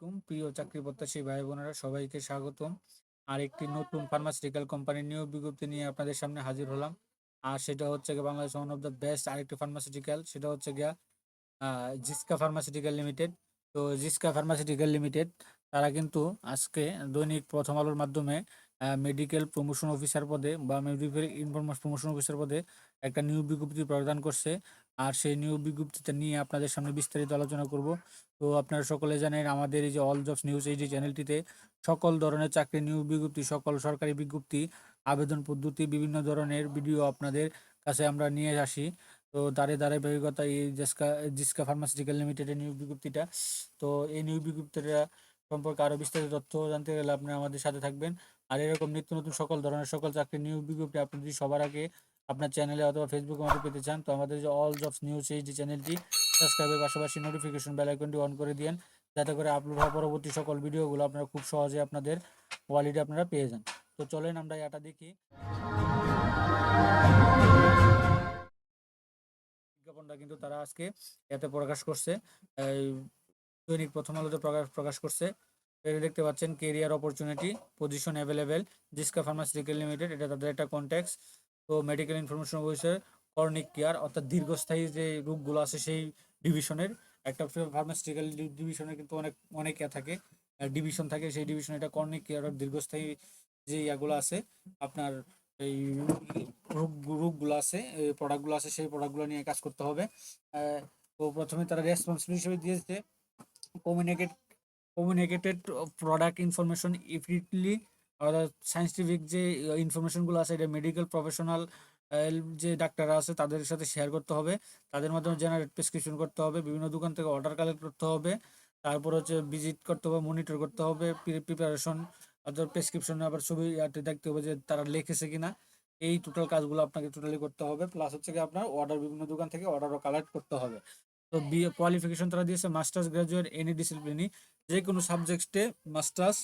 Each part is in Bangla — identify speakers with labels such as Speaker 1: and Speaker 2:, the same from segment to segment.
Speaker 1: আলাইকুম। প্রিয় চাকরি প্রত্যাশী ভাই বোনেরা, সবাইকে স্বাগতম। আর একটি নতুন ফার্মাসিউটিক্যাল কোম্পানির নিয়োগ বিজ্ঞপ্তি নিয়ে আপনাদের সামনে হাজির হলাম। আর সেটা হচ্ছে গিয়ে Bangladesh one of the best আরেকটি ফার্মাসিউটিক্যাল সেটা হচ্ছে গিয়া জিসকা ফার্মাসিউটিক্যাল লিমিটেড তো জিসকা ফার্মাসিউটিক্যাল লিমিটেড তারা কিন্তু আজকে দৈনিক প্রথম আলোর মাধ্যমে মেডিকেল প্রমোশন অফিসার পদে বা মেডিকেল ইনফরমেশন প্রমোশন অফিসার পদে একটা নিয়োগ বিজ্ঞপ্তি প্রদান করছে। আর সেই নিয়োগ বিজ্ঞপ্তিটা নিয়ে আপনাদের সামনে বিস্তারিত আলোচনা করব। তো আপনারা সকলে জানেন আমাদের এই যে অল জবস নিউজ এই যে চ্যানেলটিতে সকল ধরনের চাকরি নিয়োগ বিজ্ঞপ্তি, সকল সরকারি বিজ্ঞপ্তি, আবেদন পদ্ধতি, বিভিন্ন ধরনের ভিডিও আপনাদের কাছে আমরা নিয়ে আসি। তো তারে ধারাবাহিকতা এই জিসকা জিসকা ফার্মাসিউটিক্যাল লিমিটেডের নিয়োগ বিজ্ঞপ্তিটা। তো এই নিয়োগ বিজ্ঞপ্তিটা সম্পর্কে আরও বিস্তারিত তথ্য জানতে গেলে আপনারা আমাদের সাথে থাকবেন। আর এরকম নিত্য নতুন সকল ধরনের সকল চাকরির নিয়োগ বিজ্ঞপ্তি আপনি যদি সবার আগে আপনার চ্যানেলে অথবা ফেসবুকে মধ্যে পেতে চান, তো আমাদের যে অল জবস নিউজ এই যে চ্যানেলটি সাবস্ক্রাইবের পাশাপাশি নোটিফিকেশন বেল আইকনটি অন করে দিন যাতে করে আপলোড হওয়া পরবর্তী সকল ভিডিওগুলো আপনারা খুব সহজে আপনাদের ওয়ালিডে আপনারা পেয়ে যান। তো চলেন আমরা এটা দেখি। বিজ্ঞাপনটা কিন্তু তারা আজকে এতে প্রকাশ করছে। দৈনিক প্রথম আলোতে প্রকাশ প্রকাশ করছে। এটা দেখতে পাচ্ছেন career opportunity position available Ziska pharmaceutical limited এটা তাদের একটা কন্ট্যাক্টস তো medical information officer chronic care অর্থাৎ দীর্ঘস্থায়ী যে রোগগুলো আছে সেই ডিভিশনের একটা ফার্মাসিউটিক্যাল ডিভিশনের কিন্তু অনেক অনেক ইয়া থাকে ডিভিশন থাকে, সেই ডিভিশনে এটা কর্নিক কেয়ার দীর্ঘস্থায়ী যে ইয়াগুলো আছে, আপনার এই রোগ, রোগগুলো আছে প্রোডাক্টগুলো আছে, সেই প্রোডাক্টগুলো নিয়ে কাজ করতে হবে। তো প্রথমে তারা রেসপন্সিবিলিটি হিসেবে দিয়েছে communicate communicated product information effectively scientific যে ইনফরমেশনগুলো আছে, এটা মেডিকেল প্রফেশনাল যে ডাক্তাররা আছে, তাদের সাথে শেয়ার করতে হবে। তাদের মাধ্যমে জেনারেট প্রেসক্রিপশন করতে হবে, বিভিন্ন দোকান থেকে অর্ডার কালেক্ট করতে হবে। তারপর হচ্ছে ভিজিট করতে হবে মনিটর করতে হবে প্রিপারেশন অর্থাৎ প্রেসক্রিপশন আবার ছবি দেখতে হবে যে তারা লিখেছে কিনা। এই টোটাল কাজগুলো আপনাকে টোটালি করতে হবে। প্লাস হচ্ছে কি আপনার অর্ডার বিভিন্ন দোকান থেকে অর্ডারও কালেক্ট করতে হবে। তো বি কোয়ালিফিকেশন তারা দিয়েছে মাস্টার্স গ্রাজুয়েট এনি ডিসিপ্লিনই যে কোনো সাবজেক্টে মাস্টার্স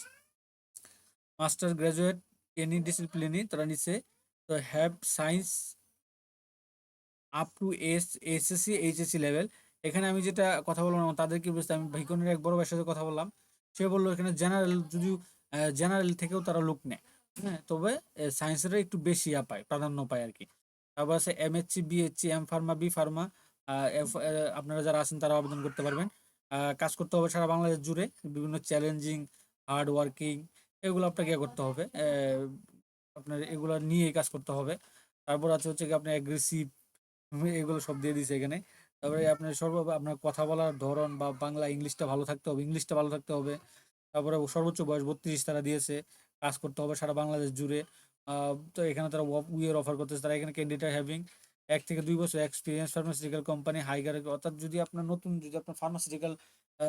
Speaker 1: মাস্টার গ্রাজুয়েট এনি ডিসিপ্লিনই তারা নিচ্ছে তো have science up to S, SSC, HSC level. এখানে আমি যেটা কথা বললাম তাদের কি বুঝতে, আমি ভাইকনের এক বড় ভাইয়ের সাথে কথা বললাম। সে বলল, এখানে জেনারেল যদি জেনারেল থেকেও তারা লোক নেয়। হ্যাঁ তবে সায়েন্সের একটু বেশি পায়, প্রাধান্য পায় আর কি। তারপর আছে MSc BSc M pharma B pharma আপনারা যারা আছেন তারা আবেদন করতে পারবেন। কাজ করতে হবে সারা বাংলাদেশ জুড়ে, বিভিন্ন চ্যালেঞ্জিং হার্ড ওয়ার্কিং এগুলো আপনাকে ইয়ে করতে হবে আপনার এগুলো নিয়ে কাজ করতে হবে। তারপর আছে হচ্ছে কি আপনার অ্যাগ্রেসিভ এগুলো সব দিয়ে দিছে এখানে। তারপরে আপনার সর্ব আপনার কথা বলার ধরন বা বাংলা ইংলিশটা ভালো থাকতে হবে ইংলিশটা ভালো থাকতে হবে। তারপরে সর্বোচ্চ বয়স বত্রিশ তারা দিয়েছে কাজ করতে হবে সারা বাংলাদেশ জুড়ে। তো এখানে তারা উইয়ের অফার করতেছে তারা এখানে ক্যান্ডিডেট হ্যাভিং এক থেকে দুই বছর এক্সপিরিয়েন্স ফার্মাসিউটিক্যাল কোম্পানি হাইগার অর্থাৎ যদি আপনার নতুন যদি আপনার ফার্মাসিউটিক্যাল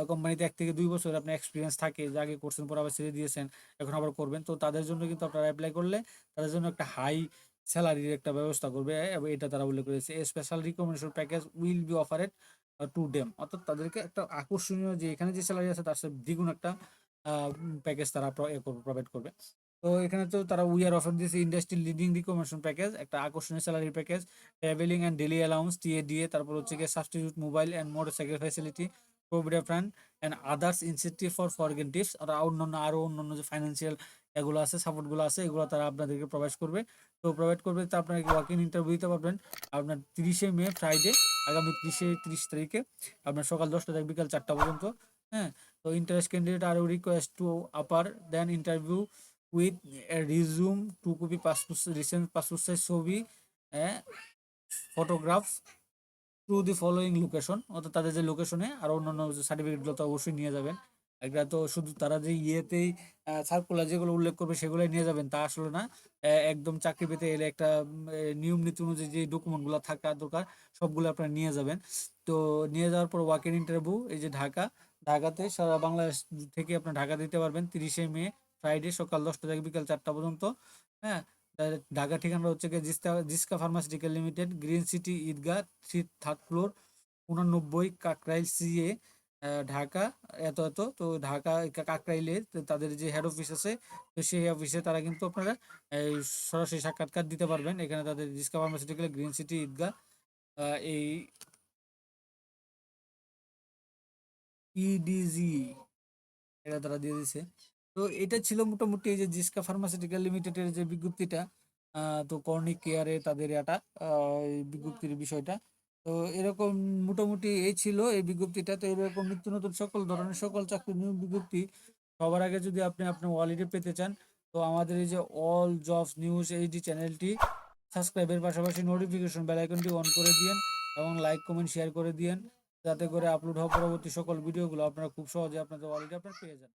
Speaker 1: কোম্পানিতে এক থেকে দুই বছর আপনার এক্সপিরিয়েন্স থাকে, যে আগে করছেন পর আবার ছেড়ে দিয়েছেন, এখন আবার করবেন। তো তাদের জন্য কিন্তু আপনারা অ্যাপ্লাই করলে তাদের জন্য একটা হাই স্যালারির একটা ব্যবস্থা করবে, এবং, এটা তারা উল্লেখ করেছে। Special recommendation package will be offered to them অর্থাৎ তাদেরকে একটা আকর্ষণীয় যে এখানে যে স্যালারি আছে, তার সাথে দ্বিগুণ একটা প্যাকেজ তারা প্রোভাইড করবে তো এখানে তো তারা উই আর অফার দিয়েছে ইন্ডাস্ট্রি লিডিং রিকমেন্ডেশন প্যাকেজ একটা আকর্ষণীয় salary package travelling and daily allowance TA দিয়ে তারপর হচ্ছে গিয়ে substitute mobile and motorcycle facility provident and others incentive for foreign tips আর অন্যান্য আরও অন্যান্য যে ফাইন্যান্সিয়াল এগুলো আছে সাপোর্টগুলো আছে, এগুলো তারা আপনাদেরকে প্রোভাইড করবে। তো প্রোভাইড করবে তো আপনাকে ওয়াক ইন ইন্টারভিউ দিতে পারবেন আপনার তিরিশে মে ফ্রাইডে আগামী তিরিশে, তিরিশ তারিখে। আপনার সকাল দশটা থেকে বিকাল চারটা পর্যন্ত হ্যাঁ? তো interest candidate are request to apply then interview with resume two copy passport recent passport size ছবি photograph to the following location অর্থাৎ তাদের যে লোকেশনে আর অন্যান্য সার্টিফিকেটগুলো তো অবশ্যই নিয়ে যাবেন। একটা তো শুধু তারা যে ইয়েতেই সার্কুলার যেগুলো উল্লেখ করবে, সেগুলোই নিয়ে যাবেন, তা আসলে না। একদম চাকরি পেতে এলে একটা নিয়ম নীতি অনুযায়ী যে ডকুমেন্টগুলো থাকা দরকার, সবগুলো আপনারা নিয়ে যাবেন। তো নিয়ে যাওয়ার পর ওয়াক ইন ইন্টারভিউ এই যে ঢাকা, ঢাকাতে সারা বাংলাদেশ থেকে আপনার ঢাকা দিতে পারবেন, তিরিশে মে ফ্রাইডে সকাল দশটা থেকে বিকাল চারটা পর্যন্ত। হ্যাঁ ঢাকা ঠিকানা হচ্ছে গিয়ে Ziska Ziska pharmaceutical limited, green city Eidgah, three third floor, উনানব্বই কাকরাইল সিএ ঢাকা, এত এত। তো ঢাকা কাকরাইলে তাদের যে হেড অফিস আছে, তো সেই অফিসে তারা কিন্তু আপনারা সরাসরি সাক্ষাৎকার দিতে পারবেন। এখানে তাদের জিস্কা ফার্মাসিউটিক্যাল, গ্রিন সিটি ঈদগাহ এই ইডিজি এটা তারা দিয়ে দিছে। তো এটা ছিল মোটামুটি এই যে জিসকা ফার্মাসিউটিক্যাল লিমিটেডের যে বিজ্ঞপ্তিটা তো কর্নিক কেয়ারে তাদের এটা বিজ্ঞপ্তির বিষয়টা। তো এরকম মোটামুটি এই ছিল এই বিজ্ঞপ্তিটা। তো এরকম নিত্য নতুন সকল ধরনের সকল চাকরি নিয়োগ বিজ্ঞপ্তি সবার আগে যদি আপনি আপনার ওয়ালেটে পেতে চান, তো আমাদের এই যে অল জবস নিউজ এইচডি চ্যানেলটি সাবস্ক্রাইবের পাশাপাশি নোটিফিকেশন বেল আইকনটি অন করে দিয়েন এবং লাইক, কমেন্ট, শেয়ার করে দিয়েন। যাতে করে আপলোড হওয়া পরবর্তী সকল ভিডিওগুলো আপনারা খুব সহজে আপনাদের ওয়ালেটে আপনারা পেয়ে যান।